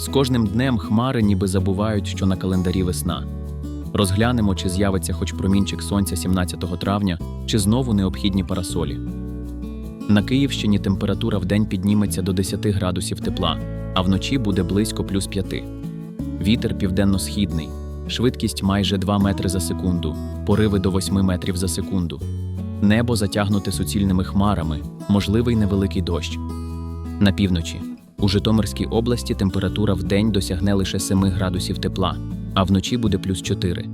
З кожним днем хмари ніби забувають, що на календарі весна. Розглянемо, чи з'явиться хоч промінчик сонця 17 травня, чи знову необхідні парасолі. На Київщині температура вдень підніметься до 10 градусів тепла, а вночі буде близько плюс 5. Вітер південно-східний, швидкість майже 2 метри за секунду, пориви до 8 метрів за секунду. Небо затягнуте суцільними хмарами, можливий невеликий дощ. На півночі. У Житомирській області температура вдень досягне лише 7 градусів тепла, а вночі буде плюс 4.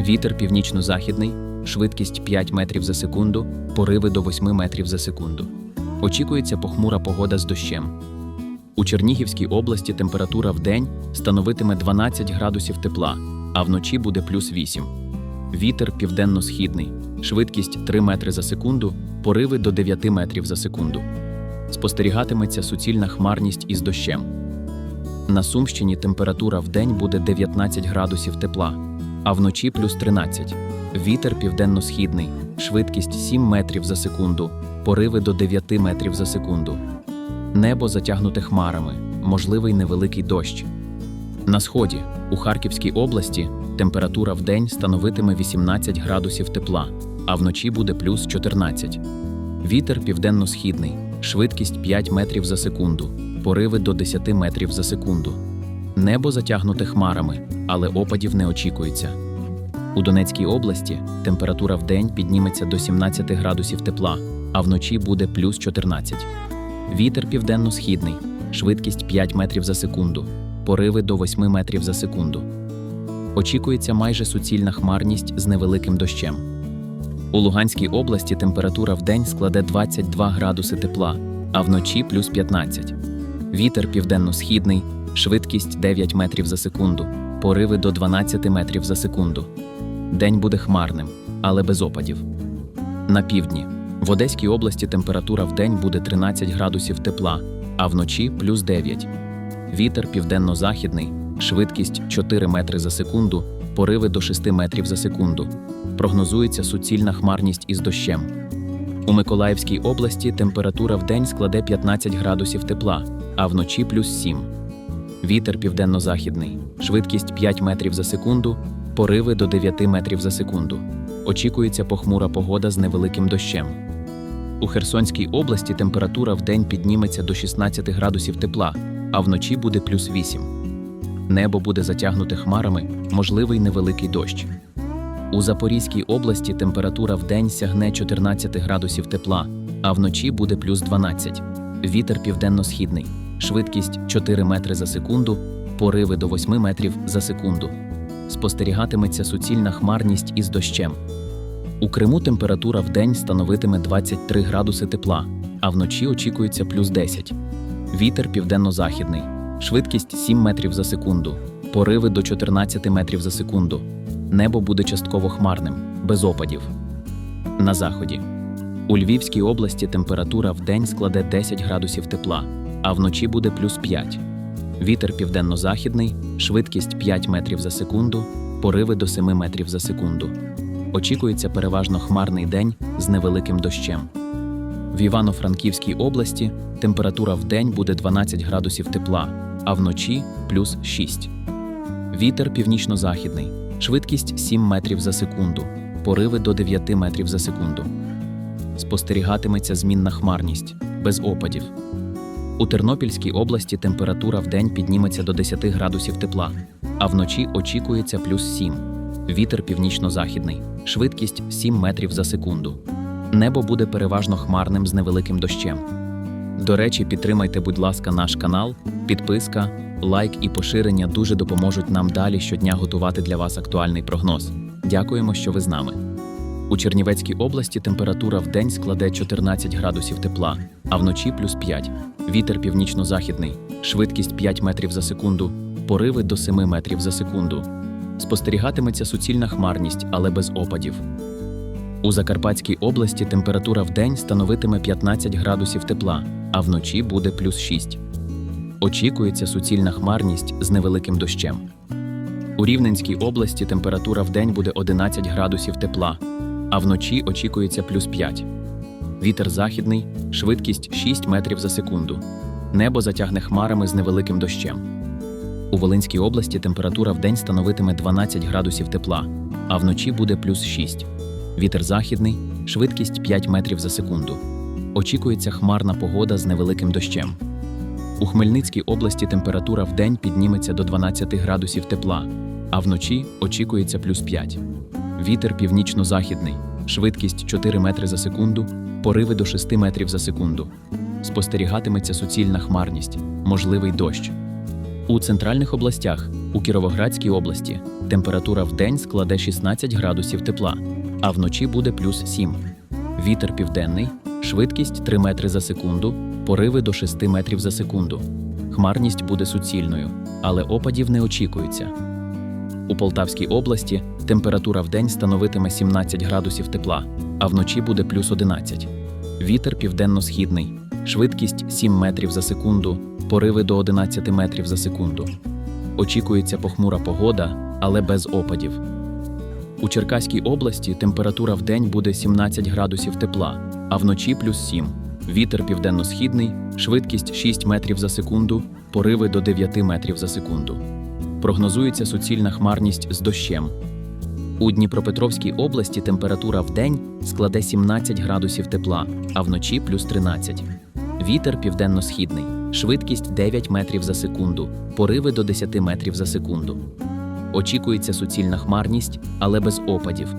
Вітер північно-західний, швидкість 5 метрів за секунду, пориви до 8 метрів за секунду. Очікується похмура погода з дощем. У Чернігівській області температура вдень становитиме 12 градусів тепла, а вночі буде плюс 8. Вітер південно-східний, швидкість 3 метри за секунду, пориви до 9 метрів за секунду. Спостерігатиметься суцільна хмарність із дощем. На Сумщині температура вдень буде 19 градусів тепла, а вночі плюс 13. Вітер південно-східний, швидкість 7 метрів за секунду, пориви до 9 метрів за секунду. Небо затягнуте хмарами, можливий невеликий дощ. На сході, у Харківській області, температура вдень становитиме 18 градусів тепла, а вночі буде плюс 14. Вітер південно-східний, швидкість 5 метрів за секунду, пориви до 10 метрів за секунду. Небо затягнуте хмарами, але опадів не очікується. У Донецькій області температура вдень підніметься до 17 градусів тепла, а вночі буде плюс 14. Вітер південно-східний, швидкість 5 метрів за секунду, пориви до 8 метрів за секунду. Очікується майже суцільна хмарність з невеликим дощем. У Луганській області температура вдень складе 22 градуси тепла, а вночі плюс 15. Вітер південно-східний, швидкість 9 метрів за секунду, пориви до 12 метрів за секунду. День буде хмарним, але без опадів. На півдні. В Одеській області температура вдень буде 13 градусів тепла, а вночі плюс 9. Вітер південно-західний, швидкість 4 метри за секунду, пориви до 6 метрів за секунду. Прогнозується суцільна хмарність із дощем. У Миколаївській області температура вдень складе 15 градусів тепла, а вночі плюс 7. Вітер південно-західний, швидкість 5 метрів за секунду, пориви до 9 метрів за секунду. Очікується похмура погода з невеликим дощем. У Херсонській області температура вдень підніметься до 16 градусів тепла, а вночі буде плюс 8. Небо буде затягнуте хмарами, можливий невеликий дощ. У Запорізькій області температура вдень сягне 14 градусів тепла, а вночі буде плюс 12. Вітер південно-східний, швидкість 4 метри за секунду, пориви до 8 метрів за секунду. Спостерігатиметься суцільна хмарність із дощем. У Криму температура вдень становитиме 23 градуси тепла, а вночі очікується плюс 10. Вітер південно-західний, швидкість 7 метрів за секунду, пориви до 14 метрів за секунду. Небо буде частково хмарним, без опадів. На заході. У Львівській області температура вдень складе 10 градусів тепла, а вночі буде плюс 5. Вітер південно-західний, швидкість 5 метрів за секунду, пориви до 7 метрів за секунду. Очікується переважно хмарний день з невеликим дощем. В Івано-Франківській області температура вдень буде 12 градусів тепла, а вночі плюс 6. Вітер північно-західний, швидкість 7 метрів за секунду, пориви до 9 метрів за секунду. Спостерігатиметься змінна хмарність, без опадів. У Тернопільській області температура вдень підніметься до 10 градусів тепла, а вночі очікується плюс 7. Вітер північно-західний, швидкість 7 метрів за секунду. Небо буде переважно хмарним з невеликим дощем. До речі, підтримайте, будь ласка, наш канал, підписка, лайк і поширення дуже допоможуть нам далі щодня готувати для вас актуальний прогноз. Дякуємо, що ви з нами. У Чернівецькій області температура вдень складе 14 градусів тепла, а вночі плюс 5. Вітер північно-західний, швидкість 5 метрів за секунду, пориви до 7 метрів за секунду. Спостерігатиметься суцільна хмарність, але без опадів. У Закарпатській області температура вдень становитиме 15 градусів тепла, а вночі буде плюс 6. Очікується суцільна хмарність з невеликим дощем. У Рівненській області температура вдень буде 11 градусів тепла, а вночі очікується плюс 5. Вітер західний, швидкість 6 метрів за секунду. Небо затягне хмарами з невеликим дощем. У Волинській області температура в день становитиме 12 градусів тепла, а вночі буде плюс 6. Вітер західний, швидкість 5 метрів за секунду. Очікується хмарна погода з невеликим дощем. У Хмельницькій області температура в день підніметься до 12 градусів тепла, а вночі очікується плюс 5. Вітер північно-західний, швидкість 4 метри за секунду, пориви до 6 метрів за секунду. Спостерігатиметься суцільна хмарність, можливий дощ. У центральних областях, у Кіровоградській області, температура в день складе 16 градусів тепла, а вночі буде плюс 7. Вітер південний, швидкість 3 метри за секунду, пориви до 6 метрів за секунду. Хмарність буде суцільною, але опадів не очікується. У Полтавській області температура в день становитиме 17 градусів тепла, а вночі буде плюс 11. Вітер південно-східний, швидкість 7 метрів за секунду, пориви до 11 метрів за секунду. Очікується похмура погода, але без опадів. У Черкаській області температура в день буде 17 градусів тепла, а вночі плюс 7. Вітер південно-східний, швидкість 6 метрів за секунду, пориви до 9 метрів за секунду. Прогнозується суцільна хмарність з дощем. У Дніпропетровській області температура в день складе 17 градусів тепла, а вночі плюс 13. Вітер південно-східний, швидкість 9 метрів за секунду, пориви до 10 метрів за секунду. Очікується суцільна хмарність, але без опадів.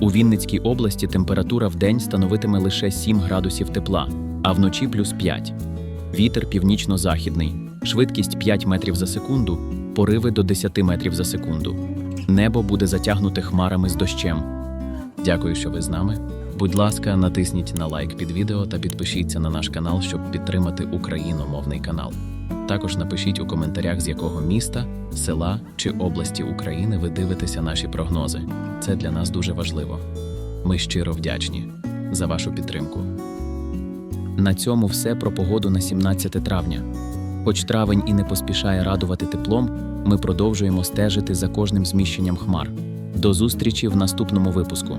У Вінницькій області температура в день становитиме лише 7 градусів тепла, а вночі плюс 5. Вітер північно-західний, швидкість 5 метрів за секунду, пориви до 10 метрів за секунду. Небо буде затягнуте хмарами з дощем. Дякую, що ви з нами. Будь ласка, натисніть на лайк під відео та підпишіться на наш канал, щоб підтримати україномовний канал. Також напишіть у коментарях, з якого міста, села чи області України ви дивитеся наші прогнози. Це для нас дуже важливо. Ми щиро вдячні за вашу підтримку. На цьому все про погоду на 17 травня. Хоч травень і не поспішає радувати теплом, ми продовжуємо стежити за кожним зміщенням хмар. До зустрічі в наступному випуску.